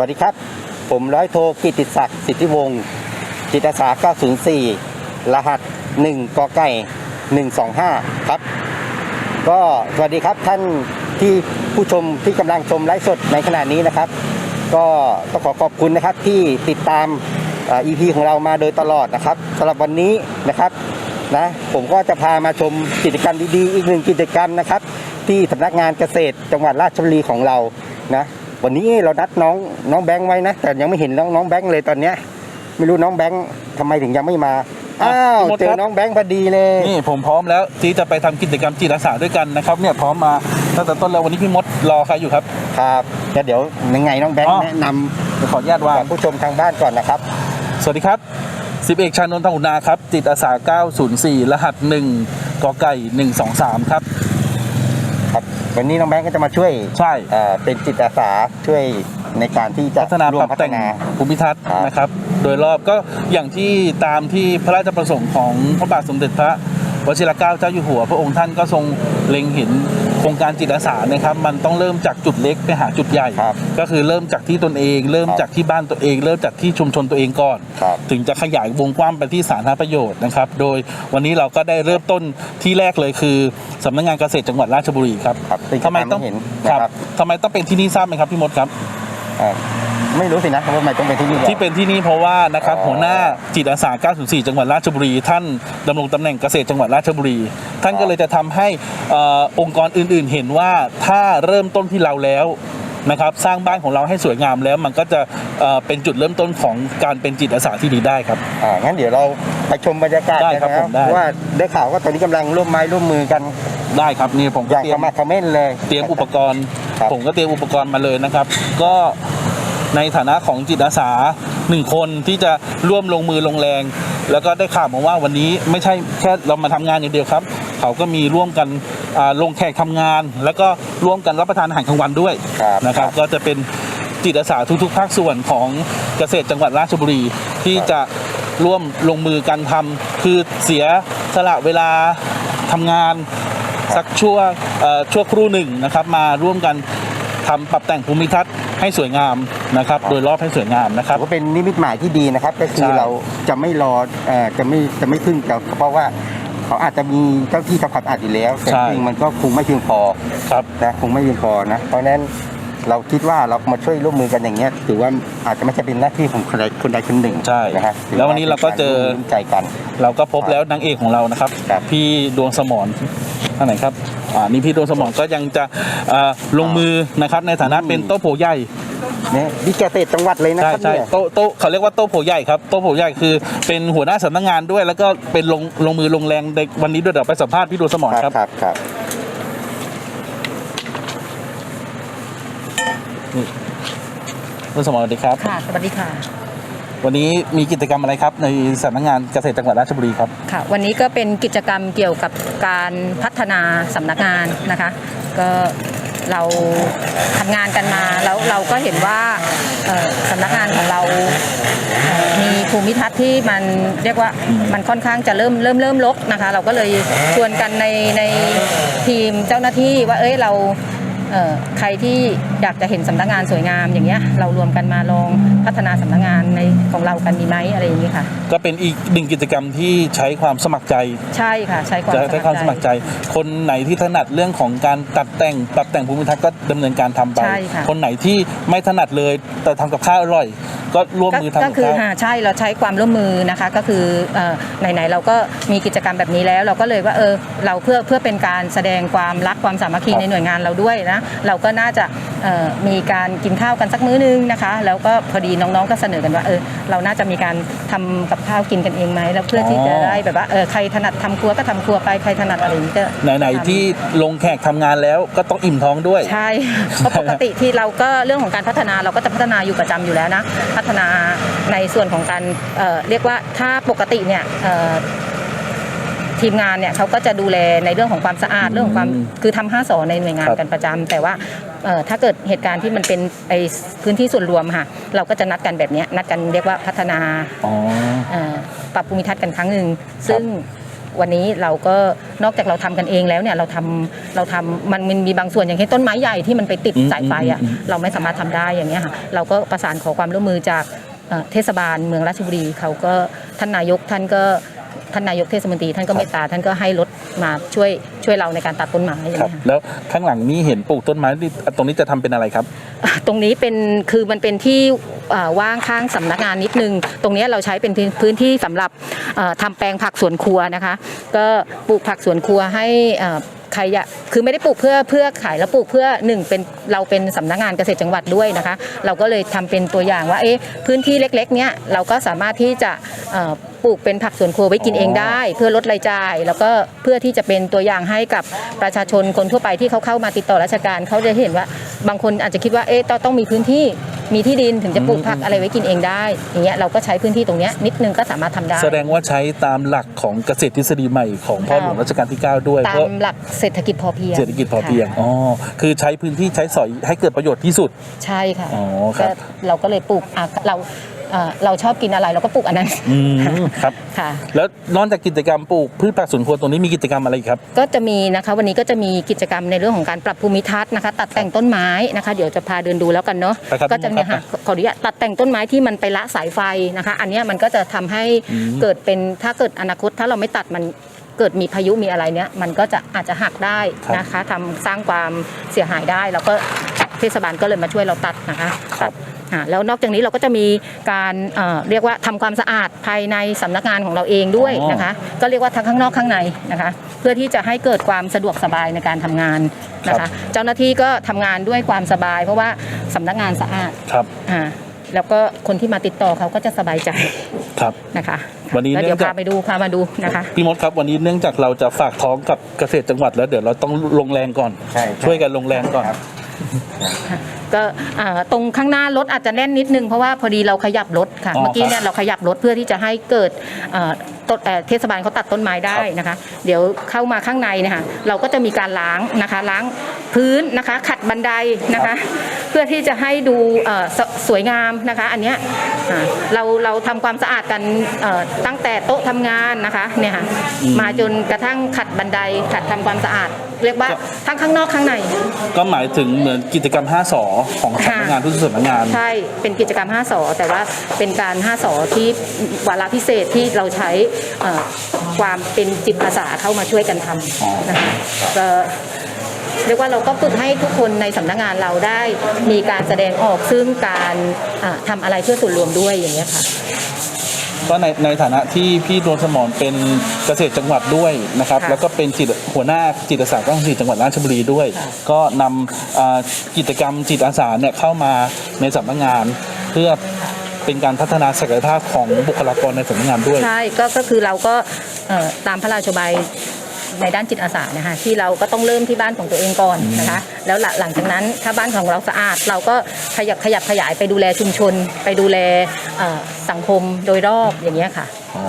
วัสดีครับ ผมร้อยโทกิติศักดิ์สิทธิวงศ์จิตอาสา 904 รหัส 1 กไก่ 125 ครับ ก็สวัสดีครับท่านที่ผู้ชมที่กำลังชมไลฟ์สดในขณะนี้นะครับ ก็ต้องขอขอบคุณนะครับที่ติดตามอ่อ EP ของเรามาโดยตลอดนะครับสำหรับวันนี้นะครับนะผมก็จะพามาชมกิจกรรมดีๆ อีกหนึ่งกิจกรรมนะครับ ที่สำนักงานเกษตรจังหวัดราชบุรีของเรานะ วันนี้เรานัดน้องน้องแบงค์ไว้นะ แต่ยังไม่เห็นน้องน้องแบงค์เลยตอนเนี้ย ไม่รู้น้องแบงค์ทำไมถึงยังไม่มา อ้าวพี่มดเจคอรับน้องแบงค์พอดีเลย นี่ผมพร้อมแล้วที่จะไปทำกิจกรรมจิตอาสาด้วยกันนะครับเนี่ยพร้อมมาตั้งแต่ต้นแล้ววันนี้พี่มดรอใครอยู่ครับ ครับแล้วเดี๋ยวยังไงน้องแบงค์อ๋อ แนะนำเดี๋ยวขออนุญาตวาง กับผู้ชมทางบ้านก่อนนะครับ สวัสดีครับสิบเอกชานนท์ทองอุณาครับจิตอาสา 904 รหัส 1กไก่ 123 ครับครับ วันนี้น้องแบงค์ก็จะมาช่วยใช่ เอ่อเป็นจิตอาสาช่วยในการที่จะพัฒนาร่วปมรับพัฒแต่งนา ภูมิทัศน์ครับ นะครับ โดยรอบก็อย่างที่ตามที่พระราชประสงค์ของพระบาทสมเด็จพระ วชิรเกล้าเจ้าอยู่หัว พระองค์ท่านก็ทรงเล็งเห็นโครงการจิตอาสานะครับ มันต้องเริ่มจากจุดเล็กไปหาจุดใหญ่ ครับก็คือเริ่มจากที่ตนเอง เริ่มครับจากที่บ้านตัวเอง เริ่มจากที่ชุมชนตัวเองก่อน ครับถึงจะขยายวงกว้างไปที่สาธารณประโยชน์นะครับ โดยวันนี้เราก็ได้เริ่มต้นที่แรกเลยคือสำนักงานเกษตรจังหวัดราชบุรีครับครับซึ่งทำไมต้องจะทำให้เห็นคนะรับครับทำไมต้องเป็นที่นี่ทราบไหมครับพี่มดครับเอ่อ ไม่รู้สินะว่าทำไมต้องเป็นที่นี่ที่เป็นที่นี่เพราะว่านะครับอ๋อหัวหน้าจิตอาสา 904 จังหวัดราชบุรี ท่านดำรงตำแหน่งเกษตรจังหวัดราชบุรี ท่านก็เลยจะทำให้เอ่อองค์กรอื่นๆ เห็นว่าถ้าเริ่มต้นที่เราแล้วนะครับสร้างบ้านของเราให้สวยงามแล้วมันก็จะเอ่อเป็นจุดเริ่มต้นของการเป็นจิตอาสาที่ดีได้ครับอ่างั้นเดี๋ยวเราไปชมบรรยากาศได้กันครับนะผมได้ว่าได้ข่าวว่าตอนนี้กำลังร่วมไม้ร่วมมือกันได้ครับนี่ผมอก็ยากเตรียเข้ามมาคอมเมนต์เลย เตรียมอุปกรณ์ครับผมก็เตรียมอุปกรณ์มาเลยนะครับ ก็ ในฐานะของจิตอาสาหนึ่งคนที่จะร่วมลงมือลงแรง แล้วก็ได้ข่าวมาว่าวันนี้ไม่ใช่แค่เรามาทำงานอย่างเดียวครับ เขาก็มีร่วมกันอ่าลงแขกทำงาน แล้วก็ร่วมกันรับประทานอาหารกลางวันด้วยครับนะครับ ก็จะเป็นจิตอาสาทุกๆ ภาคส่วนของเกษตรจังหวัดราชบุรีที่จะร่วมลงมือกันทำคือเสียสละเวลาทำงานสักชั่วเอ่อชั่วครู่หนึ่งนะครับ มาร่วมกันทำปรับแต่งภูมิทัศน์ ให้สวยงามนะครับ โดยรอบให้สวยงามนะครับ ถือว่าเป็นนิมิตหมายที่ดีนะครับ ก็คือใช่ เราจะไม่รอเอ่อจะไม่จะไม่พึ่งกับเพราะว่าเขาอาจจะมีเจ้าที่ทำความสะอาดอยู่แล้วแต่จริงๆมันก็คงไม่เพียงพอครับ นะคงไม่เพียงพอนะเพราะฉะนั้นเราคิดว่าเรามาช่วยร่วมมือกันอย่างเงี้ยถือว่าอาจจะไม่ใช่เป็นหน้าที่ของคนใดคนใดคนหนึ่งใช่นะฮะถือแล้ววันนี้เราก็เจอ ป็นารร่วมมืร่วมใจกัน เราก็พบแล้วนางเอกของเรานะครับ ครับ พี่ดวงสมรท่านไหนครับ อ่านี่พี่ดวงสมรก็ยังจะเอ่อลงมือนะครับในฐานะเป็นโต๊ะโผใหญ่ เนี่ยดิเกษตรจังหวัดเลยนะใช่ครับใช่เนี่ย โต๊ะโต๊ะเขาเรียกว่าโต๊ะโผใหญ่ครับโต๊ะโผใหญ่คือเป็นหัวหน้าสำนักงานด้วย แล้วก็เป็นลงลงมือลงแรงในวันนี้ด้วยเดี๋ยวไปสัมภาษณ์พี่ดวงสมรครับ ครับครับดวงสมรสวัสดีครับ ค่ะ สวัสดีค่ะ วันนี้มีกิจกรรมอะไรครับในสำนักงานเกษตรจังหวัดราชบุรีครับค่ะวันนี้ก็เป็นกิจกรรมเกี่ยวกับการพัฒนาสำนักงานนะคะ ก็เราทำงานกันมาแล้วเราก็เห็นว่าสำนักงานของเรามีภูมิทัศน์ที่มันเรียกว่ามันค่อนข้างจะเริ่มเริ่มเริ่มลกนะคะ เราก็เลยชวนกันในในทีมเจ้าหน้าที่ว่าเอ้ยเรา ใครที่อยากจะเห็นสำนักงานสวยงามอย่างเงี้ยเรารวมกันมาลองพัฒนาสำนักงานในของเรากันดีไหมอะไรอย่างนี้ค่ะ ก็เป็นอีกหนึ่งกิจกรรมที่ใช้ความสมัครใจ ใช่ค่ะ ใช้ความจะใช้ความสมัครใจ คนไหนที่ถนัดเรื่องของการตัดแต่งปรับแต่งภูมิทัศน์ก็ดำเนินการทำไปใช่ค่ะคนไหนที่ไม่ถนัดเลยแต่ทำกับข้าวอร่อยก็ร่วมก็มือทำก็กับคือข้าวหาใช่เราใช้ความร่วมมือนะคะก็คือเอ่อไหนๆเราก็มีกิจกรรมแบบนี้แล้ว เราก็เลยว่าเออเราเพื่อเพื่อเป็นการแสดงความรักความสามัคคีครับในหน่วยงานเราด้วยนะเราก็น่าจะเอ่อมีการกินข้าวกันสักมื้อนึงนะคะ แล้วก็พอดีน้องๆก็เสนอกันว่าเออเราน่าจะมีการทำกับข้าวกินกันเองไหมแล้วเพื่อที่จะได้แบบว่าเออใครถนัดทำครัวก็ทำครัวไปใครถนัดอะไรอย่างนี้ก็ไหนๆที่ลงแขกทำงานแล้วก็ต้องอิ่มท้องด้วยใช่เพราะปกติที่เราก็เรื่องของการพัฒนาเราก็จะพัฒนาอยู่ประจำอยู่แล้วนะ พัฒนาในส่วนของการเอ่อเรียกว่าถ้าปกติเนี่ยเอ่อ ทีมงานเนี่ยเขาก็จะดูแลในเรื่องของความสะอาดเรื่องของความอืมคือทำห้าสอในหน่วยงานครับกันประจำแต่ว่าเอ่อถ้าเกิดเหตุการณ์ที่มันเป็นไอพื้นที่ส่วนรวมค่ะ เราก็จะนัดกันแบบเนี้ยนัดกันเรียกว่าพัฒนา อ๋อ เอ่อปรับภูมิทัศน์กันครั้งหนึ่งซึ่งวันนี้เราก็นอกจากเราทำกันเองแล้วเนี่ยเราทำเราทำมันมันมีบางส่วนอย่างเช่นต้นไม้ใหญ่ที่มันไปติดอืมสายไฟอะอืมอืม เราไม่สามารถทำได้อย่างเงี้ยค่ะเราก็ประสานขอความร่วมมือจากเอ่อเทศบาลเมืองราชบุรีเขาก็ท่านนายกท่านก็ ท่านนายกเทศมนตรีท่านก็เมตตาท่านก็ให้รถมาช่วยช่วยเราในการตัดต้นไม้อย่างครับเงี้ยค่ะ แล้วข้างหลังนี้เห็นปลูกต้นไม้นี่ตรงนี้จะทำเป็นอะไรครับอะตรงนี้เป็นคือมันเป็นที่อ่าว่างข้างสำนักงานนิดนึง ตรงเนี้ยเราใช้เป็นพื้นพื้นที่สำหรับเอ่อทำแปลงผักสวนครัวนะคะ ก็ปลูกผักสวนครัวให้เอ่อใครอยากคือไม่ได้ปลูกเพื่อเพื่อขายแล้วปลูกเพื่อหนึ่งเป็นเราเป็นสำนักงานเกษตรจังหวัดด้วยนะคะ เราก็เลยทำเป็นตัวอย่างว่าเอ๊ะพื้นที่เล็กๆเนี้ยเราก็สามารถที่จะเอ่อ ปลูกเป็นผักสวนครัวไว้กินเองได้ เพื่อลดรายจ่าย แล้วก็เพื่อที่จะเป็นตัวอย่างให้กับประชาชนคนทั่วไปที่เขาเข้ามาติดต่อราชการเขาจะเห็นว่า บางคนอาจจะคิดว่าเอ๊ะต้องต้องมีพื้นที่มีที่ดินถึงจะปลูกผักอะไรไว้กินเองได้อย่างเงี้ยเราก็ใช้พื้นที่ตรงเนี้ยนิดนึงก็สามารถทำได้ แสดงว่าใช้ตามหลักของเกษตรทฤษฎีใหม่ของพ่อหลวงรัชกาลที่ 9 ด้วยตาเพราะมหลักเศรษฐกิจพอเพียงเศรษฐกิจพอเพียงค่ะอ๋อคือใช้พื้นที่ใช้สอยให้เกิดประโยชน์ที่สุด ใช่ค่ะอ๋อครับก็เราก็เลยปลูกอะเรา เอ่อเราชอบกินอะไรเราก็ปลูกอันนั้นอืมครับ ค่ะ แล้วนอกจากกิจกรรมปลูกพืชผักสวนครัวตรงนี้มีกิจกรรมอะไรอีกครับ ก็จะมีนะคะวันนี้ก็จะมีกิจกรรมในเรื่องของการปรับภูมิทัศน์นะคะ ตัดแต่งต้นไม้นะคะ เดี๋ยวจะพาเดินดูแล้วกันเนาะไปครับก็จะพี่เนี่ยมดครัค่ะบขออนุญาตตัดแต่งต้นไม้ที่มันไปละสายไฟนะคะ อันเนี้ยมันก็จะทำให้เกิดเป็นถ้าเกิดอนาคตถ้าเราไม่ตัดมันเกิดมีพายุมีอะไรเนี้ยมันก็จะอาจจะหักได้นะคะทำสร้างความเสียหายได้ แล้วก็เทศบาลก็เลยมาช่วยเราตัดนะคะครัตับดอ่า แล้วนอกจากนี้เราก็จะมีการเอ่อเรียกว่าทำความสะอาดภายในสำนักงานของเราเองด้วยนะคะ ก็เรียกว่าทั้งข้างนอกข้างในนะคะ เพื่อที่จะให้เกิดความสะดวกสบายในการทำงานนะคะ เจ้าหน้าที่ก็ทำงานด้วยความสบาย เพราะว่าสำนักงานสะอาดครับอ่าแล้วก็คนที่มาติดต่อเขาก็จะสบายใจครับนะคะ วันนี้แล้วเดี๋ยวเนื่องจากพาไปดูพามาดูนะคะพี่มดครับวันนี้เนื่องจากเราจะฝากท้องกับเกษตรจังหวัดแล้วเดี๋ยวเราต้องลงแรงก่อนใช่ใช่ช่วยกันลงแรงก่อนครับ ก็อ่าตรงข้างหน้ารถอาจจะแน่นนิดนึงเพราะว่าพอดีเราขยับรถค่ะ อ๋อเมื่อกี้ครับเนี่ยเราขยับรถเพื่อที่จะให้เกิดอ่าต้นเอ่อเทศบาลเขาตัดต้นไม้ได้นะคะ เดี๋ยวเข้ามาข้างในเนะคะเราก็จะมีการล้างนะคะ ล้างพื้นนะคะ ขัดบันไดนะคะเพื่อที่จะให้ดูเอ่อสสวยงามนะคะ อันเนี้ยอ่าเราเราทำความสะอาดกันเอ่อตั้งแต่โต๊ะทำงานนะคะเนี่ยค่ะมาจนกระทั่งขัดบันไดขัดทำความสะอาด เรียกว่าทั้งข้างนอกข้างใน ก็หมายถึงเหมือนกิจกรรม 5สอของสำนักงานทุกสำนักงาน ใช่ เป็นกิจกรรม 5สอแต่ว่าเป็นการ 5สอที่วาระพิเศษที่เราใช้เอ่อความเป็นจิตอาสาเข้ามาช่วยกันทอ๋อำนะคะก็เรียกว่าเราก็ฝึกให้ทุกคนในสำนักงานเราได้มีการแสดงออกซึ่งการอ่าทำอะไรเพื่อส่วนรวมด้วยอย่างนี้ยค่ะ ก็ในในฐานะที่พี่ดวงสมรเป็นเกษตรจังหวัดด้วยนะครับค่ะแล้วก็เป็นจิตหัวหน้าจิตอาสาก้องสิจังหวัดราชบุรีด้วยค่ะก็นำอ่ากิจกรรมจิตอาสาเนี่ยเข้ามาในสำนักงานเพื่อเป็นการพัฒนาศักยภาพของบุคลากรในสำนักงานด้วย ใช่ ก็ก็คือเราก็เอ่อตามพระราชบาย ในด้านจิตอาสานะคะที่เราก็ต้องเริ่มที่บ้านของตัวเองก่อนนะคะ แล้วหลังหลังจากนั้นถ้าบ้านของเราสะอาด เราก็ขยับขยับขยายไปดูแลชุมชน ไปดูแลเอ่อสังคมโดยรอบอย่างเงี้ยค่ะอ๋อ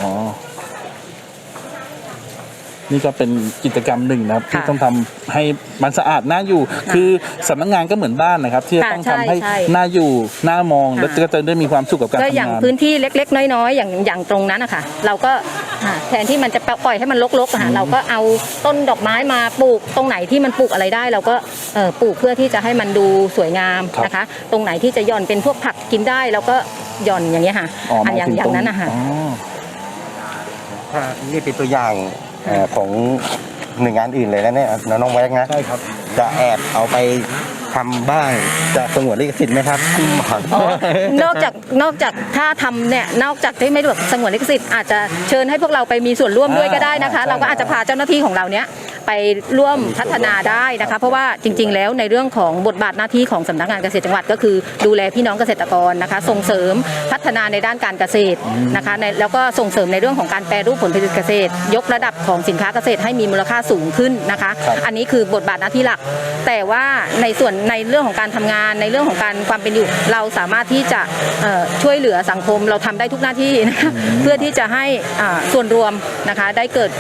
นี่ก็เป็นกิจกรรมหนึ่งนะครับค่ะที่ต้องทำให้มันสะอาดน่าอยู่ คือสำนักงานก็เหมือนบ้านนะครับ ที่จะค่ะต้องใช่ทำให้ใช่น่าอยู่น่ามองค่ะแล้วก็จะได้มีความสุขกับการก็ทำอย่างงานพื้นที่เล็ก ๆ น้อยๆอย่างอย่างตรงนั้นนะคะเราก็อ่าแทนที่มันจะปล่อยให้มันรกๆอะค่ะเราก็เอาต้นดอกไม้มาปลูกตรงไหนที่มันปลูกอะไรได้ เราก็เอ่อปลูกเพื่อที่จะให้มันดูสวยงามครับนะคะ ตรงไหนที่จะหย่อนเป็นพวกผักกินได้เราก็หย่อนอย่างเงี้ยค่ะอ๋อหอัมานยอย่างถึงอย่าตรงงนั้นนะคะอ๋อถ้านี่เป็นตัวอย่าง เอ่อของหน่วยงานอื่นเลยนะเนี่ยน้องแวกนะ ใช่ครับ จะแอบเอาไปทำบ้าง จะสงวนลิขสิทธิ์ไหมครับพี่หมอนอ๋อนอกจากนอกจากถ้าทำเนี่ยนอกจากที่ไม่แบบสงวนลิขสิทธิ์อาจจะเชิญให้พวกเราไปมีส่วนร่วมด้วยก็ได้นะคะอ่าใช่เราก็อาจจะพาเจ้าหน้าที่ของเราเนี้ย ไปร่วมพัฒนาได้นะคะ เพราะว่าจริง ๆ แล้วในเรื่องของบทบาทหน้าที่ของสำนักงานเกษตรจังหวัด ก็คือดูแลพี่น้องเกษตรกรนะคะ ส่งเสริมพัฒนาในด้านการเกษตรนะคะในแล้วก็ส่งเสริมในเรื่องของการแปรรูปผลผลิตเกษตร ยกระดับของสินค้าเกษตรให้มีมูลค่าสูงขึ้นนะคะครับอันนี้คือบทบาทหน้าที่หลัก แต่ว่าในส่วนในเรื่องของการทำงานในเรื่องของการความเป็นอยู่ เราสามารถที่จะเอ่อช่วยเหลือสังคมเราทำได้ทุกหน้าที่นะคะเพื่อที่จะให้อ่าส่วนรวมนะคะได้เกิด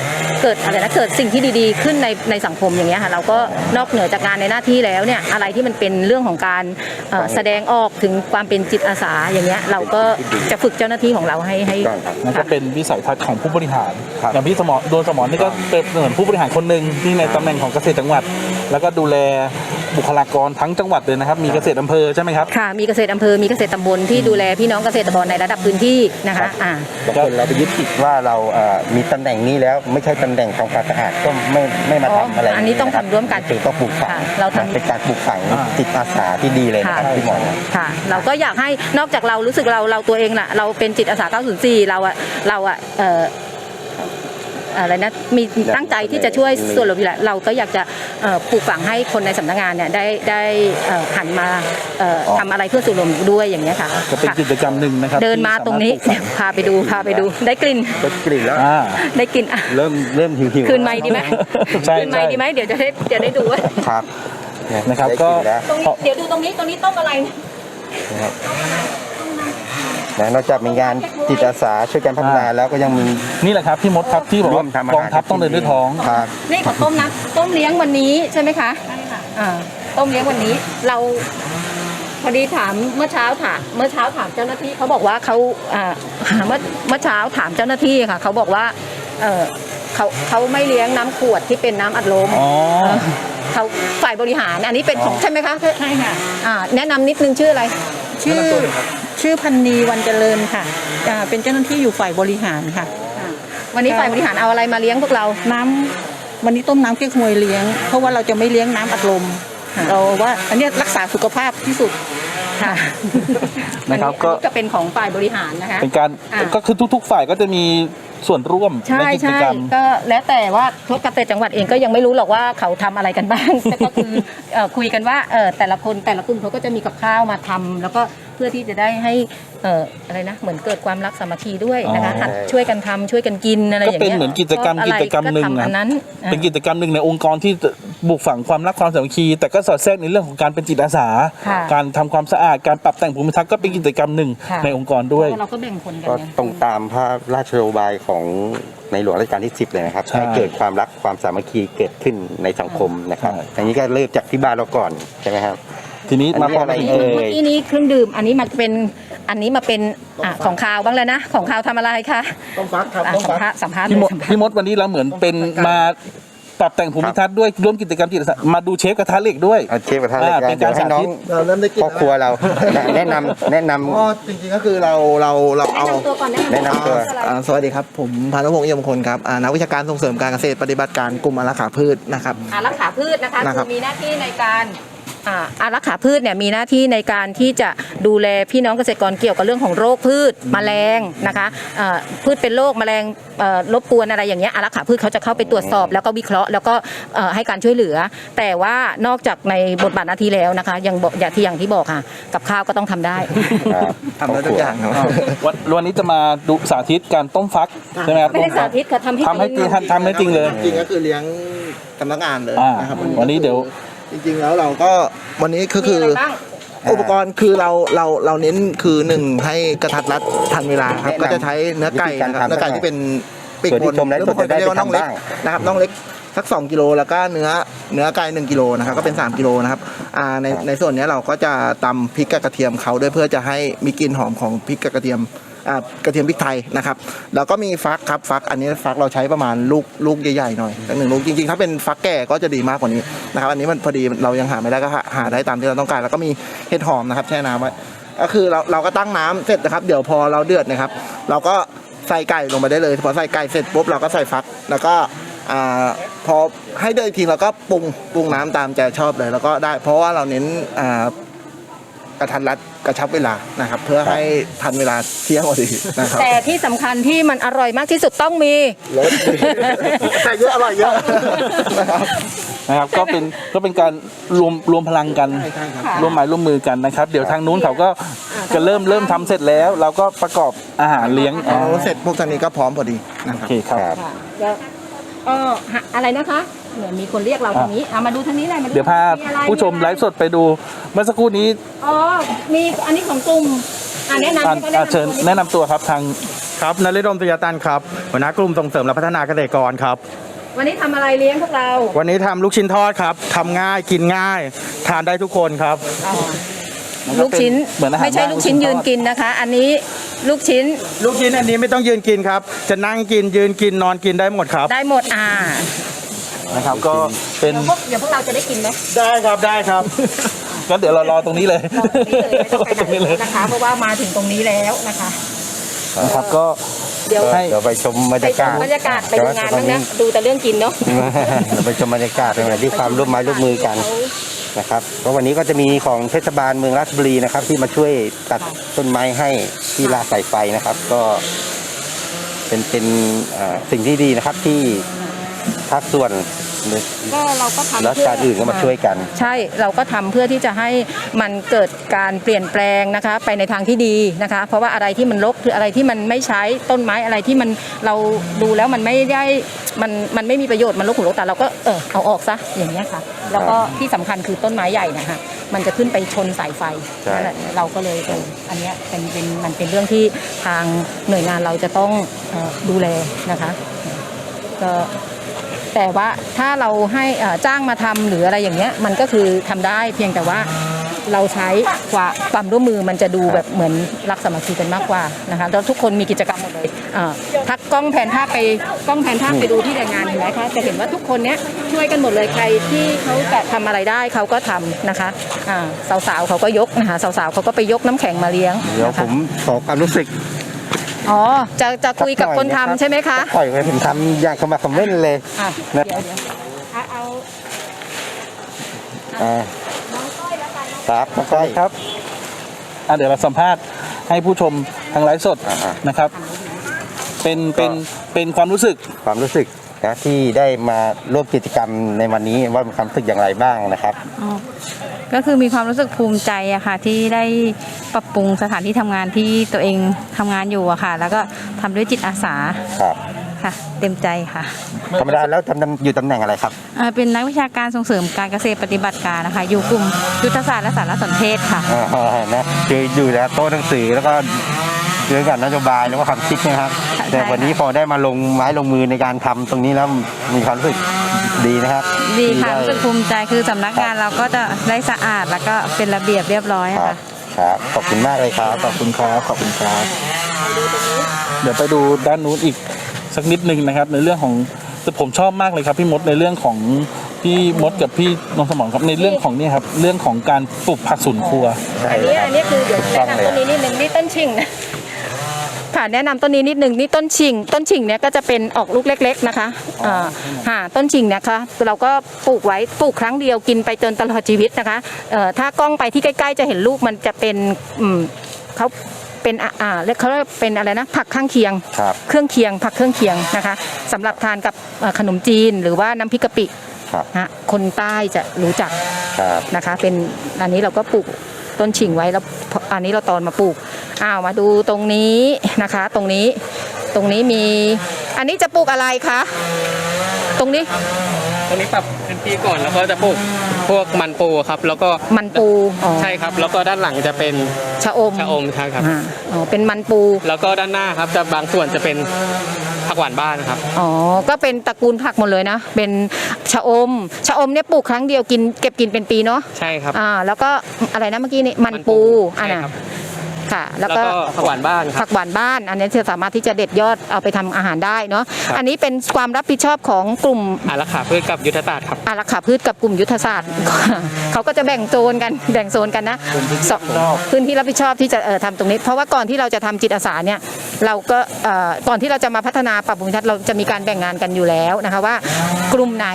เกิดอะไรนะเกิดสิ่งที่ดีๆขึ้นขึ้นในในสังคมอย่างเงี้ยค่ะเราก็นอกเหนือจากงานในหน้าที่แล้วเนี่ยอะไรที่มันเป็นเรื่องของการเอ่อแสดงออกถึงความเป็นจิตอาสาอย่างเงี้ยเราก็จะฝึกเจ้าหน้าที่ของเราให้ให้ต้องครับนั่นก็เป็นวิสัยทัศน์ของผู้บริหาร ครับอย่างพี่สมอโดนสมอนี่ก็เป็นเหมือนผู้บริหารคนหนึ่งที่ในตำแหน่งของเกษตรจังหวัด แล้วก็ดูแล บุคลากรทั้งจังหวัดเลยนะครับ มีเกษตรอำเภอใช่ไหมครับ ค่ะ มีเกษตรอำเภอ มีเกษตรตำบลที่ดูแลพี่น้องเกษตรกรในระดับพื้นที่นะคะอ่า บางคนเราไปยึดติดว่าเราเอ่อมีตำแหน่งนี้แล้วไม่ใช่ตำแหน่งของความสะอาดก็ไม่ไม่มาอ๋อทำอะไรอันนี้ต้องทำร่วมกันคือต้องปลูกฝังค่ะเราทำ เป็นการปลูกฝังอ่า จิตอาสาที่ดีเลยนะครับค่ะพี่หมอ ค่ะ เราก็อยากให้นอกจากเรารู้สึกเราเราตัวเองน่ะ เราเป็นจิตอาสา 904 เราอะเราอะเอ่อ อะไรนะมีตั้งใจที่จะช่วยส่วนรวมอยู่แล้วเราก็อยากจะเอ่อปลูกฝังให้คนในสำนักงานเนี่ยได้ได้เอ่อหันมาเอ่อทำอะไรเพื่อส่วนรวมด้วยอย่างเงี้ยค่ะก็เป็นค่ะกิจกรรมหนึ่งนะครับเดินมาตรงนี้ที่สมถปลูกฝังพาไปดูพาไปดูได้กลิ่นก็กลิ่นแล้ว อ่าได้กลิ่นอะ เริ่มเริ่มหิวหิวคืนไม้ดีไหมใช่คืนไม้ใช่ดีไหมเดี๋ยวจะได้จะได้ดูว่าครับนะครับได้ก็ ลิ่นแล้วตรงนี้เดี๋ยวดูตรงนี้ตรงนี้ต้มอะไรนะครับ นะนอกจากมีงานจิตอาสาช่วยกันพัฒนาแล้วก็ยังมี นี่แหละครับพี่มดครับที่บอกร่วว่ามทำอาหาร กองทัพต้องเดินด้วยท้อง ครับ นี่เขาต้มนะต้มเลี้ยงวันนี้ใช่ไหมคะใช่ค่ะอ่าต้มเลี้ยงวันนี้เราพอดีถามเมื่อเช้าถามเมื่อเช้าถามเจ้าหน้าที่เขาบอกว่าเขาอ่าเมื่อเมื่อเช้าถามเจ้าหน้าที่ค่ะเขาบอกว่าเออเขาเขาไม่เลี้ยงน้ำขวดที่เป็นน้ำอัดลมอ๋อ เออเขาฝ่ายบริหารอันนี้เป็นของอ๋อใช่ไหมคะใช่ค่ะอ่าแนะนำนิดนึงชื่ออะไร ชื่อ ชื่อพันนีวันเจริญค่ะอ่าเป็นเจ้าหน้าที่อยู่ฝ่ายบริหารค่ะ วันนี้ฝ่ายบริหารเอาอะไรมาเลี้ยงพวกเรา น้ำวันนี้ต้มน้ำเก๊กฮวยเลี้ยง เพราะว่าเราจะไม่เลี้ยงน้ำอัดลมค่ะ เราว่าอันเนี้ยรักษาสุขภาพที่สุด ค่ะนะครับอัก็ก็เป็นของฝ่ายบริหารนะคะ เป็นการอะ ก็คือทุก ๆ ฝ่ายก็จะมีส่วนร่วมใช่ในกิจใช่กรรม ก็แล้วแต่ว่าทุกเกษตรจังหวัดเองก็ยังไม่รู้หรอกว่าเขาทำอะไรกันบ้าง แต่ก็คือเอ่อคุยกันว่าเออแต่ละคนแต่ละกลุ่มเขาก็จะมีกับข้าวมาทำแล้วก็เพื่อที่จะได้ให้เอ่ออะไรนะเหมือนเกิดความรักสามัคคีด้วยนะคะอ๋อ หัดช่วยกันทำช่วยกันกินอะไรอย่างก็เป็เงี้นยเหมือนกิจกรรมอะกิจกรรมหนึ่งทำนะอันนั้นอะ เป็นกิจกรรมหนึ่งในองค์กรที่บุกฝังความรักความสามัคคี แต่ก็สอดแทรกในเรื่องของการเป็นจิตอาสา ค่ะ การทำความสะอาดการปรับแต่งภูมิทัศน์ก็เป็นกิจกรรมหนึ่งค่ะในองค์กรด้วย เราก็แบ่งคนกันก็ไงตรงตามพระราชโยบายของในหลวงรัชกาลที่ 10 เลยนะครับ ใช่ให้เกิดความรักความสามัคคีเกิดขึ้นในสังคมนะครับใช่ อันนี้ก็เริ่มจากที่บ้านเราก่อนใช่ไหมครับ ทีนี้อันมานี้พออะไรมาถึงเอ่ยเมื่อกี้นี้เครื่องดื่ม อันนี้มันเป็นอันนี้มาเป็นอะของข้าวบ้างแล้วนะ ของข้าวทำอะไรคะต้องฟักครับอะต้องสัมฟัก ภาษณ์สัมภาษณ์พี่มดเลยสัมภาษณ์พี่มดวันนี้เราเหมือนเป็นมาปรับแต่งภูมิทัศน์ด้วยร่วมกิจกรรมจิตอาสามาดูเชฟกระทะเหล็กด้วย เอาเชฟกระทะเหล็กอ่าเป็นการเดี๋ยวให้น้องสาธิต เราเริ่มได้กินครอบครัวเรา แนะนำแนะนำก็จริงๆก็คือเราเราเราแนะเอานำตัวก่อนแนะนำตัวอะไรอ่าสวัสดีครับ ผมพานุพงษ์เอี่ยมคนครับอ่านักวิชาการส่งเสริมการเกษตรปฏิบัติการกลุ่มอารักขาพืชนะครับ อารักขาพืชนะคะนะคคืรับอมีหน้าที่ในการ อ่าอารักขาพืชเนี่ยมีหน้าที่ในการที่จะดูแลพี่น้องเกษตรกรเกี่ยวกับเรื่องของโรคพืชแมลงนะคะอ่าพืชเป็นโรคแมลงเอ่อรบกวนอะไรอย่างเงี้ยอารักขาพืชเขาจะเข้าไปตรวจสอบ แล้วก็วิเคราะห์แล้วก็เอ่อให้การช่วยเหลือ แต่ว่านอกจากในบทบาทหน้าที่แล้วนะคะยังบอกอย่างที่อย่างที่บอกค่ะ กับข้าวก็ต้องทำได้ ครับทำได้ทุกอย่างครับ วันวันนี้จะมาดูสาธิตการต้มฟักใช่ไหมครับไม่ได้สาธิตค่ะทำให้ทำให้จริงทำให้จริงเลย จริงๆก็คือเลี้ยงสำนักงานเลยอ่านะครับวันนี้เดี๋ยว จริงๆแล้วเราก็วันนี้ก็มีคืออะไรบ้าง อุปกรณ์คือเราเราเราเน้นคือหนึ่งให้กระทัดรัดทันเวลาครับแนะนำก็จะใช้เนื้อไก่วิธีการนะครับทำเนื้อไก่ที่เป็นปีกส่วนที่บนชมไลฟ์หรือบางคนสดจะได้เรียกว่าไปน่องเล็กทำบ้าง นะครับน่องเล็กสัก2กิโลแล้วก็เนื้อเนื้อไก่1กิโลนะครับก็เป็น 3กิโลนะครับอ่าในในส่วนนี้เราก็จะตำพริกกับกระเทียมเขาด้วยเพื่อจะให้มีกลิ่นหอมของพริกกับกระเทียม อ่ากระเทียมพริกไทยนะครับ แล้วก็มีฟักครับฟักอันนี้ฟักเราใช้ประมาณลูกลูกใหญ่ๆหน่อยสักหนึ่งลูกจริงๆถ้าเป็นฟักแก่ก็จะดีมากกว่านี้นะครับ อันนี้มันพอดีเรายังหาไม่ได้ก็หาหาได้ตามที่เราต้องการ แล้วก็มีเห็ดหอมนะครับแช่น้ำไว้ก็คือเราเราก็ตั้งน้ำเสร็จนะครับ เดี๋ยวพอเราเดือดนะครับ เราก็ใส่ไก่ลงไปได้เลยพอใส่ไก่เสร็จปุ๊บเราก็ใส่ฟักแล้วก็อพอให้เดือดอีกทีเราก็ปรุงปรุงน้ำตามใจชอบเลย แล้วก็ได้เพราะว่าเราเน้นกระทันรัด กระชับเวลานะครับ เพื่อให้ทันเวลาเที่ยงพอดีนะครับแต่ที่สำคัญที่มันอร่อยมากที่สุดต้องมี รสแต่เยอะอร่อยเยอะนะครับ นะครับก็เป็นก็เป็นการรวมรวมพลังกันใช่ใช่ครับ ค่ะร่วมไม้ร่วมมือกันนะครับ เดี๋ยวทางนู้นเขาก็จะเริ่มเริ่มทำเสร็จแล้ว เราก็ประกอบอาหารเลี้ยงพอเราเสร็จปุ๊บทางนี้ก็พร้อมพอดีนะคโอรับ เคครับครับ ค่ะแล้วก็หาอะไรนะคะ เหมือนมีคนเรียกเราทางนี้เอามาดูทางนี้เลยมาเดี๋ยวพาอะไรผู้ชมไลฟ์สดไปดูเมื่อสักครู่นี้อ๋อมีอันนี้ของกลุ่มอ่าแนะนำอะให้เขาอะแนะนำเชิญตัวแนะนำตัวครับทางครับนฤดมตุยตันครับหัวหน้ากลุ่มส่งเสริมและพัฒนาเกษตรกรครับ วันนี้ทำอะไรเลี้ยงพวกเราวันนี้ทำลูกชิ้นทอดครับทำง่ายกินง่าย ทานได้ทุกคนครับลูกชิ้นเหมือนอาหารไม่ใช่บ้านลูกชิ้นลูกชิ้นยืนทอดกินนะคะ อันนี้ลูกชิ้นลูกชิ้นอันนี้ไม่ต้องยืนกินครับ จะนั่งกินยืนกินนอนกินได้หมดครับ ได้หมดอ่า นะครับ ก็เป็นเดี๋ยวพวกเดี๋ยวพวกเราจะได้กินไหมได้ครับได้ครับก็เดี๋ยวเรารอตรงนี้เลย รอตรงนี้เลยไม่ต้องไปตรงนี้ไหนเลยนะคะ เพราะว่ามาถึงตรงนี้แล้วนะคะ นะครับก็เดี๋ยวให้เดี๋ยวไปชมบรรไปยาชกามศ บรรยากาศไปดูงานบ้างนะดูแต่เรื่องกินเนาะเราไปชมบรรยากาศในที่ความร่วมไม้ร่วมมือกันนะครับก็วันนี้ก็จะมีของเทศบาลเมืองราชบุรีนะครับ ที่มาช่วยตัดต้นไม้ให้ที่ลาดสายไฟนะครับ ก็ เป็นเป็นเอ่อสิ่งที่ดีนะครับที่ ภาคส่วนก็เราก็ทำและการอื่นก็มาช่วยกัน ใช่เราก็ทำเพื่อที่จะให้มันเกิดการเปลี่ยนแปลงนะคะ ไปในทางที่ดีนะคะ เพราะว่าอะไรที่มันรกหรืออะไรที่มันไม่ใช้ต้นไม้อะไรที่มันเราดูแล้วมันไม่ได้มันมันไม่มีประโยชน์มันรกหูรกตาเราก็เออเอาออกซะอย่างนี้ยค่ะ แล้วก็ที่สำคัญคือต้นไม้ใหญ่นะคะมันจะขึ้นไปชนสายไฟใช่นั่นแหละเราก็เลยเอออันเนี้ยเป็นเป็นมันเป็นเรื่องที่ทางหน่วยงานเราจะต้องเอ่อดูแลนะคะก็ แต่ว่าถ้าเราให้จ้างมาทำหรืออะไรอย่างเงี้ยมันก็คือทำได้เพียงแต่ว่าเราใช้ความความร่วมมือมันจะดูแบบเหมือนรักสามัคคีกันมากกว่านะคะแล้วทุกคนมีกิจกรรมหมดเลยถ้ากล้องแผนภาพไปกล้องแผนภาพไปดูที่แรงงานเห็นไหมคะจะเห็นว่าทุกคนเนี้ยช่วยกันหมดเลยใครที่เขาจะทำอะไรได้เขาก็ทำนะคะสาวๆเขาก็ยกนะคะสาวๆเขาก็ไปยกน้ำแข็งมาเลี้ยงเดี๋ยวผมขอความรู้สึก อ๋อ จะจะคุยกับคนทำใช่ไหมคะ ปล่อยไปผมทำอย่างขมักเขม้นเลยอะนะเดี๋ยวเดี๋ยวเอาเอาอ่าครับ น้องก้อย ครับอะเดี๋ยวเราสัมภาษณ์ให้ผู้ชมทางไลฟ์สดอ่านะครับ เป็นเป็นเป็นความรู้สึกความรู้สึกนะที่ได้มาร่วมกิจกรรมในวันนี้ว่ามีความรู้สึกอย่างไรบ้างนะครับ อ๋อก็คือมีความรู้สึกภูมิใจอะค่ะที่ได้ ปรับปรุงสถานที่ทำงานที่ตัวเองทำงานอยู่อะค่ะ แล้วก็ทำด้วยจิตอาสาครับค่ะ เต็มใจค่ะธรรมดาแล้วทำตำอยู่ตำแหน่งอะไรครับ อ่าเป็นนักวิชาการส่งเสริมการเกษตรปฏิบัติการนะคะ อยู่กลุ่มยุทธศาสตร์และสารสนเทศค่ะ อ่านะคืออยู่แล้วโต๊ะหนังสือแล้วก็เรื่องกับนโยบายแล้วก็ความคิดนะครับ ใช่แต่วันนี้พอได้มาลงไม้ลงมือในการทำตรงนี้แล้วมีความรู้สึกดีนะครับดีที่ค่ะไรู้สึกภูมิใจคือสำนักงานเราก็จะได้สะอาดแล้วก็เป็นระเบียบเรียบร้อยคอะรับค่ะ ครับ ขอบคุณมากเลยครับ ขอบคุณครับ ขอบคุณครับ เดี๋ยวไปดูด้านนู้นอีกสักนิดนึงนะครับ ในเรื่องของแต่ผมชอบมากเลยครับพี่มดในเรื่องของพี่มดกับพี่นงสมองครับในเรื่องของนี่ครับเรื่องของการปลูกผักสวนครัว ใช่อันนี้อันนี้คือเดี๋ยวแนะนำต้นนี้นิดนึงนี่ต้นชิงนะ ค่ะแนะนำต้นนี้นิดนึงนี่ต้นชิง ต้นชิงเนี่ยก็จะเป็นออกลูกเล็ก ๆนะคะอ่าค่ะต้นชิงเนะคะเราก็ปลูกไว้ปลูกครั้งเดียวกินไปจนตลอดชีวิตนะคะเอ่อถ้ากล้องไปที่ใกล้ ๆ จะเห็นลูกมันจะเป็นอืมเขาเป็นอ่าอ่าเรียกเขาเรียกเป็นอะไรนะผักข้างเคียงครับเครื่องเคียง ผักเครื่องเคียงนะคะสำหรับทานกับเอ่อขนมจีนหรือว่าน้ำพริกกะปิครับนะคนใต้จะรู้จักครับนะคะ เป็นอันนี้เราก็ปลูกต้นฉิงไว้แล้วพออันนี้เราตอนมาปลูก อ้าวมาดูตรงนี้นะคะ ตรงนี้ตรงนี้มี อันนี้จะปลูกอะไรคะตรงนี้ ตรงนี้ปรับพื้นที่ก่อนแล้วก็จะปลูกพวกมันปูครับ แล้วก็มันปูอ๋อใช่ครับ แล้วก็ด้านหลังจะเป็นชะอมชะอมใช่ครับ อ่าอ๋อเป็นมันปู แล้วก็ด้านหน้าครับจะบางส่วนจะเป็นผักหวานบ้านครับ อ๋อ ก็เป็นตระกูลผักหมดเลยนะ เป็นชะอม ชะอมเนี่ยปลูกครั้งเดียวกินเก็บกินเป็นปีเนาะ ใช่ครับ อ่า แล้วก็อะไรนะเมื่อกี้นี่มันปูอ่าใช่นะครับ ค่ะ แล้แล้ววก็ก็ผักหวานบ้านคผัรับกหวานบ้าน อันนี้จะสามารถที่จะเด็ดยอดเอาไปทำอาหารได้เนาะครับอันนี้เป็นความรับผิดชอบของกลุ่มอารักขาพืชกับยุทธศาสตร์ครับอารักขาพืชกับกลุ่มยุทธศาสตร์ เขาก็จะแบ่งโซนกันแบ่งโซนกันนะสองพื้นที่รับผิดชอบที่จะเอ่อทำตรงนี้ เพราะว่าก่อนที่เราจะทำจิตอาสาเนี่ยเราก็เอ่อก่อนที่เราจะมาพัฒนาปรับปรุงทัศน์เราจะมีการแบ่งงานกันอยู่แล้วนะคะว่ากลุ่มไหน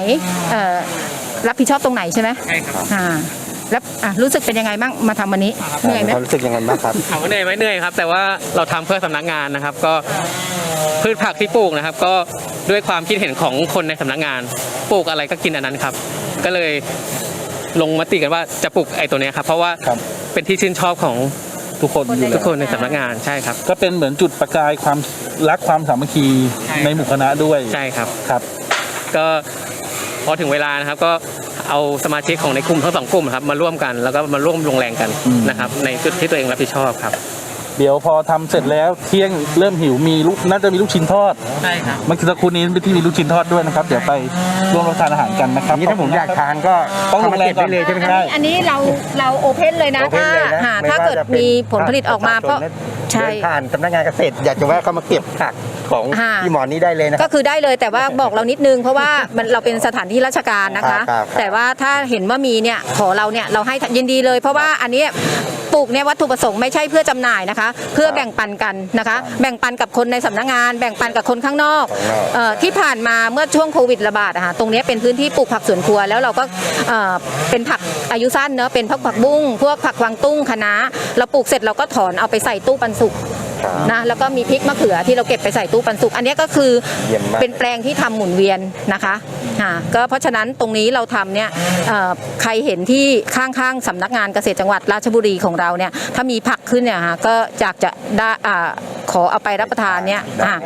เอ่อรับผิดชอบตรงไหนใช่ไหมใช่ครับอ่า แล้วอะรู้สึกเป็นยังไงบ้างมาทำวันนี้เหนื่อยไหมความรู้สึกยังไงบ้างครับถามว่าเหนื่อยไหมเหนื่อยครับ แต่ว่าเราทำเพื่อสำนักงานนะครับ ก็พืชผักที่ปลูกนะครับ ก็ด้วยความคิดเห็นของคนในสำนักงาน ปลูกอะไรก็กินอันนั้นครับ ก็เลยลงมติกันว่าจะปลูกไอ้ตัวเนี้ยครับ เพราะว่าครับเป็นที่ชื่นชอบของทุกคนอยู่ทุแล้กวคนในสำนักงานใช่ครับ ก็เป็นเหมือนจุดประกายความรักความสามัคคีใช่ในหมู่คณะด้วยใช่ครับ ครับ ก็ พอถึงเวลานะครับก็เอาสมาชิกของในกลุ่มทั้งสองกลุ่มครับมาร่วมกันแล้วก็มาร่วมลงแรงกันอืมนะครับในจุดที่ตัวเองรับผิดชอบครับ เดี๋ยวพอทำเสร็จแล้วเที่ยงเริ่มหิวมีลูกน่าจะมีลูกชิ้นทอดใช่ครับเมื่อกี้สักครู่นี้ที่มีลูกชิ้นทอดด้วยนะครับ เดี๋ยวไปร่วมรับประทานอาหารกันนะครับ นี่ถ้าผมอยากทานก็ต้องลงแรงเข้ามาเก็บได้เลยใช่ไหมครับได้อันนี้เราเราโอเพนเลยนะโอเคถ้าเลยนะหาไม่ถ้าว่าเกิดจะป็นมีผลผลิตออกมาปเพระราะชชนใช่เดินผ่านสำนักงานเกษตรอยากจะแวะเข้ามาเก็บผัก ของอ่า พี่หมอนี้ได้เลยนะคก็รับ คือได้เลยแต่ว่าบอกเรานิดนึงเพราะว่ามันเราเป็นสถานที่ราชการนะคะ ครับครับแต่ว่าถ้าเห็นว่ามีเนี่ยขอเราเนี่ยเราให้ยินดีเลย เพราะว่าอันนี้ปลูกเนี่ยวัตถุประสงค์ไม่ใช่เพื่อจำหน่ายนะคะ เพื่อแบ่งปันกันนะคะ แบ่งปันกับคนในสำนักงาน แบ่งปันกับคนข้างนอกข้างนอก เอ่อที่ผ่านมาเมื่อช่วงโควิดระบาดอะค่ะตรงเนี้ยเป็นพื้นที่ปลูกผักสวนครัวแล้วเราก็เอ่อเป็นผักอายุสั้นเนอะเป็นพวกผักบุ้งพวกผักกวางตุ้งคะน้าเราปลูกเสร็จเราก็ถอนเอาไปใส่ตู้ปันสุกครับ นะแล้วก็มีพริกมะเขือที่เราเก็บไปใส่ตู้ปันสุก อันเนี้ยก็คือเยี่ยมมาก เป็นแปลงที่ทำหมุนเวียนนะคะอ่าก็เพราะฉะนั้นตรงนี้เราทำเนี่ยเอ่อใครเห็นที่ข้างๆสำนักงานเกษตรจังหวัดราชบุรีของเราเนี่ยถ้ามีผักขึ้นเนี่ยฮะก็อยากจะได้อ่าขอเอาไปรับประทานเนี่ยอะ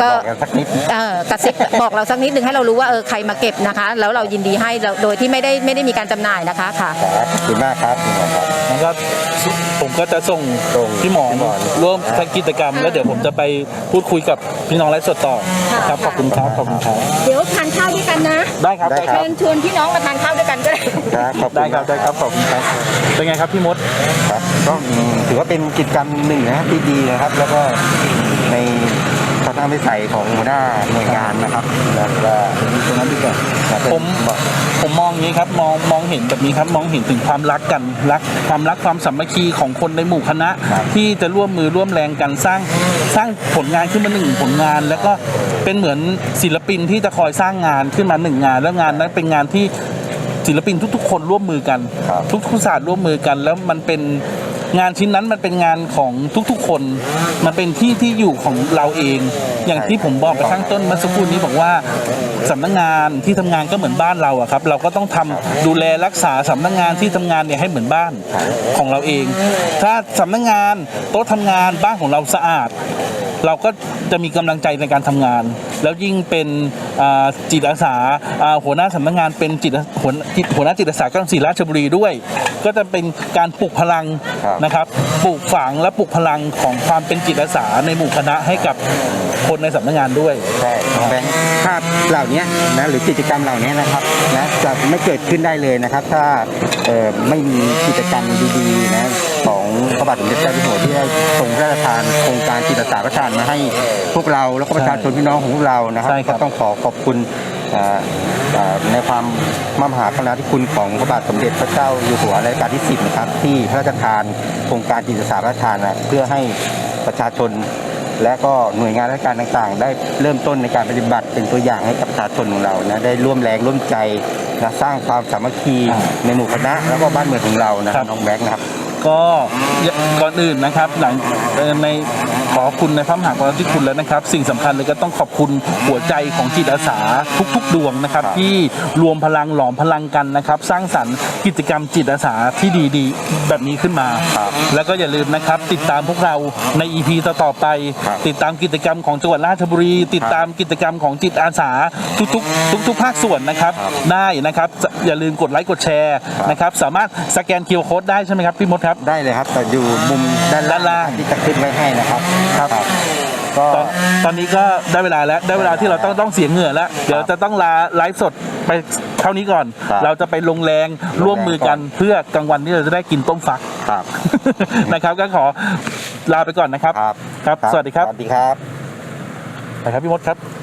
ก็ก็บอกกันสักนิดเออกระซิบบอกเราสักนิดหนึ่งให้เรารู้ว่าเออใครมาเก็บนะคะ แล้วเรายินดีให้เราโดยที่ไม่ได้ไม่ได้มีการจำหน่ายนะคะค่ะ ครับขอบคุณมากครับคุณหมอครับงั้นก็ผมก็จะส่งส่งพี่หมอนพี่หมอนร่วมทำกิจกรรม แล้วเดี๋ยวผมจะไปพูดคุยกับพี่น้องไลฟ์สดต่อค่ะครับขอบคุณครับขอบคุณครับเดี๋ยวทานข้าวด้วยกันนะ ได้ครับได้ครัเชิบญชวนพี่น้องมาทานข้าวด้วยกันก็ได้ ครับขอบคุณได้ครับได้ครับขอบคุณครับเป็นไงครับพี่มด ครับก็อืมถือว่าเป็นกิจกรรมหนึ่งนะครับที่ดีนะครับ แล้วก็ในทัศนวิสัยของหัวหน้าหน่วยงานนะครับแล้วก็ตรงนั้นดีกว่าผมผมมองอย่างนี้ครับมองมองเห็นแบบนี้ครับมองเห็นถึงความรักกันรักความรักความสามัคคีของคนในหมู่คณะ ที่จะร่วมมือร่วมแรงกันสร้างสร้างผลงานขึ้นมาหนึ่งผลงาน แล้วก็เป็นเหมือนศิลปินที่จะคอยสร้างงานขึ้นมาหนึ่งงาน แล้วงานนั้นเป็นงานที่ศิลปินทุกๆ คนร่วมมือกันครับทุกๆศาสตร์ร่วมมือกัน แล้วมันเป็น งานชิ้นนั้นมันเป็นงานของทุกๆคน มันเป็นที่ที่อยู่ของเราเอง อย่างที่ผมบอกไปข้างต้นเมื่อสักครู่นี้บอกว่าสำนักงานที่ทำงานก็เหมือนบ้านเราอะครับ เราก็ต้องทำดูแลรักษาสำนักงานที่ทำงานเนี่ยให้เหมือนบ้านของเราเอง ถ้าสำนักงานโต๊ะทำงานบ้านของเราสะอาด เราก็จะมีกำลังใจในการทำงาน แล้วยิ่งเป็นอ่าจิตอาสาอ่าหัวหน้าสำนักงานเป็นจิตหัวจิตหัวหน้าจิตอาสากำศรีราชบุรีด้วย ก็จะเป็นการปลุกพลังครับนะครับปลูกฝังและปลุกพลังของความเป็นจิตอาสาในหมู่คณะให้กับคนในสำนักงานด้วยใช่แบงค์ภาพเหล่านี้นะหรือกิจกรรมเหล่านี้นะครับนะจะไม่เกิดขึ้นได้เลยนะครับ ถ้าเอ่อไม่มีกิจกรรมดีๆนะ ของพระบาทสมเด็จเจ้าอยู่หัวที่ได้ทรงพระราชทานโครงการจิตอาสาประทานมาให้พวกเราแล้วก็ประชาชนพี่น้องของพวกเรานะครับใช่ครัก็บต้องขอขอบคุณอ่าอ่าในความมหากรุณาธิคุณของพระบาทสมเด็จพระเจ้าอยู่หัวรัชกาลที่ 10 นะครับ ที่พระราชทานโครงการจิตอาสาประทานนะเพื่อให้ประชาชนและก็หน่วยงานราชการต่างๆ ได้เริ่มต้นในการปฏิบัติเป็นตัวอย่างให้กับประชาชนของเรานะได้ร่วมแรงร่วมใจนะสร้างความสามัคคีในหมู่คณะแล้วก็บ้านเมืองของเรานะครับน้องแบงค์นะครับ ก็ก่อนอื่นนะครับหลังใน ขอบคุณในพระมหากรุณาธิคุณแล้วนะครับ สิ่งสำคัญเลยก็ต้องขอบคุณหัวใจของจิตอาสาทุกๆ ดวงนะครับครับ ที่รวมพลังหลอมพลังกันนะครับ สร้างสรรค์กิจกรรมจิตอาสาที่ดีๆ แบบนี้ขึ้นมาครับแล้วก็อย่าลืมนะครับ ติดตามพวกเราใน EP ต่อๆไปครับติดตามกิจกรรมของจังหวัดราชบุรี ติดตามกิจกรรมของจิตอาสาทุกๆ ทุก ๆ ภาคส่วนนะครับ ได้นะครับอย่าลืมกดไลค์กดแชร์นะครับสามารถสแกนคิวโค้ดได้ใช่ไหมครับพี่มดครับได้เลยครับแต่อยู่มุมด้านด้านล่างที่จะขึ้นไว้ให้นะครับครับ ก็ตอนตอนนี้ก็ได้เวลาแล้วได้เวลาที่เราต้องต้องเสียเหงื่อแล้ว เดี๋ยวจะต้องลาไลฟ์สดไปเท่านี้ก่อน ครับเราจะไปลงแรงร่วมมือกันเพื่อกลางวันนี้เราจะได้กินต้มฟัก ครับ นะครับก็ขอลาไปก่อนนะครับ ครับครับสวัสดีครับ สวัสดีครับไปครับพี่มดครับสวัสดีครับ